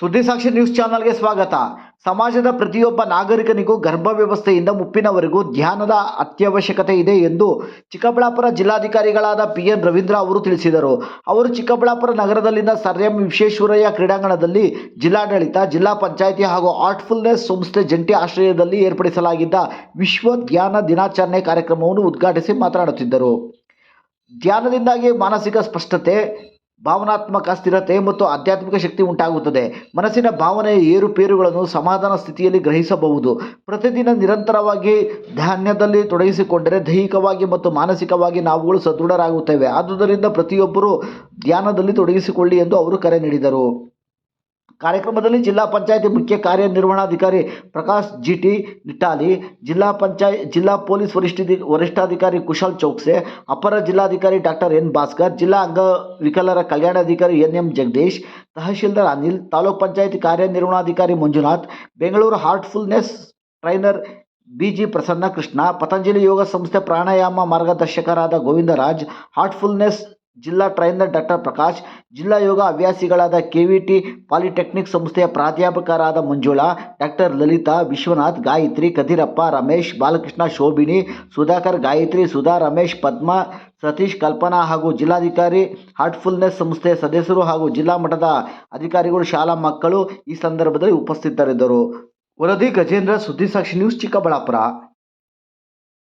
ಸುದ್ದಿಸಾಕ್ಷಿ news ಚಾನಲ್ಗೆ ಸ್ವಾಗತ. ಸಮಾಜದ ಪ್ರತಿಯೊಬ್ಬ ನಾಗರಿಕನಿಗೂ ಗರ್ಭ ವ್ಯವಸ್ಥೆಯಿಂದ ಮುಪ್ಪಿನವರೆಗೂ ಧ್ಯಾನದ ಅತ್ಯವಶ್ಯಕತೆ ಇದೆ ಎಂದು ಚಿಕ್ಕಬಳ್ಳಾಪುರ ಜಿಲ್ಲಾಧಿಕಾರಿಗಳಾದ ಪಿ ಎನ್ ರವೀಂದ್ರ ಅವರು ತಿಳಿಸಿದರು. ಅವರು ಚಿಕ್ಕಬಳ್ಳಾಪುರ ನಗರದಲ್ಲಿನ ಸರ್ ಎಂ ವಿಶ್ವೇಶ್ವರಯ್ಯ ಕ್ರೀಡಾಂಗಣದಲ್ಲಿ ಜಿಲ್ಲಾಡಳಿತ, ಜಿಲ್ಲಾ ಪಂಚಾಯಿತಿ ಹಾಗೂ ಆರ್ಟ್ಫುಲ್ನೆಸ್ ಸಂಸ್ಥೆ ಜಂಟಿ ಆಶ್ರಯದಲ್ಲಿ ಏರ್ಪಡಿಸಲಾಗಿದ್ದ ವಿಶ್ವ ಧ್ಯಾನ ದಿನಾಚರಣೆ ಕಾರ್ಯಕ್ರಮವನ್ನು ಉದ್ಘಾಟಿಸಿ ಮಾತನಾಡುತ್ತಿದ್ದರು. ಧ್ಯಾನದಿಂದಾಗಿ ಮಾನಸಿಕ ಸ್ಪಷ್ಟತೆ ಭಾವನಾತ್ಮಕ ಸ್ಥಿರತೆ ಮತ್ತು ಆಧ್ಯಾತ್ಮಿಕ ಶಕ್ತಿ ಉಂಟಾಗುತ್ತದೆ. ಮನಸ್ಸಿನ ಭಾವನೆಯ ಏರುಪೇರುಗಳನ್ನು ಸಮಾಧಾನ ಸ್ಥಿತಿಯಲ್ಲಿ ಗ್ರಹಿಸಬಹುದು. ಪ್ರತಿದಿನ ನಿರಂತರವಾಗಿ ಧ್ಯಾನದಲ್ಲಿ ತೊಡಗಿಸಿಕೊಂಡರೆ ದೈಹಿಕವಾಗಿ ಮತ್ತು ಮಾನಸಿಕವಾಗಿ ನಾವುಗಳು ಸದೃಢರಾಗುತ್ತೇವೆ. ಆದುದರಿಂದ ಪ್ರತಿಯೊಬ್ಬರೂ ಧ್ಯಾನದಲ್ಲಿ ತೊಡಗಿಸಿಕೊಳ್ಳಿ ಎಂದು ಅವರು ಕರೆ ನೀಡಿದರು. ಕಾರ್ಯಕ್ರಮದಲ್ಲಿ ಜಿಲ್ಲಾ ಪಂಚಾಯಿತಿ ಮುಖ್ಯ ಕಾರ್ಯನಿರ್ವಹಣಾಧಿಕಾರಿ ಪ್ರಕಾಶ್ ಜಿಟಿ ನಿಟಾಲಿ ಜಿಲ್ಲಾ ಪಂಚಾಯತ್, ಜಿಲ್ಲಾ ಪೊಲೀಸ್ ವರಿಷ್ಠಿ ವರಿಷ್ಠಾಧಿಕಾರಿ ಕುಶಾಲ್ ಚೌಕ್ಸೆ, ಅಪರ ಜಿಲ್ಲಾಧಿಕಾರಿ ಡಾಕ್ಟರ್ ಎನ್ ಭಾಸ್ಕರ್, ಜಿಲ್ಲಾ ಅಂಗವಿಕಲರ ಕಲ್ಯಾಣಾಧಿಕಾರಿ ಎನ್ ಎಂ ಜಗದೀಶ್, ತಹಶೀಲ್ದಾರ್ ಅನಿಲ್, ತಾಲೂಕ್ ಪಂಚಾಯತಿ ಕಾರ್ಯನಿರ್ವಹಣಾಧಿಕಾರಿ Manjunath, Bengaluru heartfulness trainer busy Prasanna Krishna, Patanjali ಯೋಗ ಸಂಸ್ಥೆ ಪ್ರಾಣಾಯಾಮ ಮಾರ್ಗದರ್ಶಕರಾದ ಗೋವಿಂದರಾಜ್, ಹಾರ್ಟ್ಫುಲ್ನೆಸ್ ಜಿಲ್ಲಾ ಟ್ರೈನರ್ ಡಾಕ್ಟರ್ ಪ್ರಕಾಶ್, ಜಿಲ್ಲಾ ಯೋಗ ಹವ್ಯಾಸಿಗಳಾದ ಕೆವಿಟಿ ಪಾಲಿಟೆಕ್ನಿಕ್ ಸಂಸ್ಥೆಯ ಪ್ರಾಧ್ಯಾಪಕರಾದ ಮಂಜುಳಾ, ಡಾಕ್ಟರ್ ಲಲಿತಾ, ವಿಶ್ವನಾಥ್, ಗಾಯತ್ರಿ, ಕದಿರಪ್ಪ, ರಮೇಶ್, ಬಾಲಕೃಷ್ಣ, ಶೋಭಿನಿ, ಸುಧಾಕರ್, ಗಾಯತ್ರಿ, ಸುಧಾ, ರಮೇಶ್, ಪದ್ಮ, ಸತೀಶ್, ಕಲ್ಪನಾ ಹಾಗೂ ಜಿಲ್ಲಾಧಿಕಾರಿ, ಹಾರ್ಟ್ಫುಲ್ನೆಸ್ ಸಂಸ್ಥೆಯ ಸದಸ್ಯರು ಹಾಗೂ ಜಿಲ್ಲಾ ಮಟ್ಟದ ಅಧಿಕಾರಿಗಳು, ಶಾಲಾ ಮಕ್ಕಳು ಈ ಸಂದರ್ಭದಲ್ಲಿ ಉಪಸ್ಥಿತರಿದ್ದರು. ವರದಿ ಗಜೇಂದ್ರ ಸುದ್ದಿಸಾಕ್ಷಿ ನ್ಯೂಸ್ ಚಿಕ್ಕಬಳ್ಳಾಪುರ.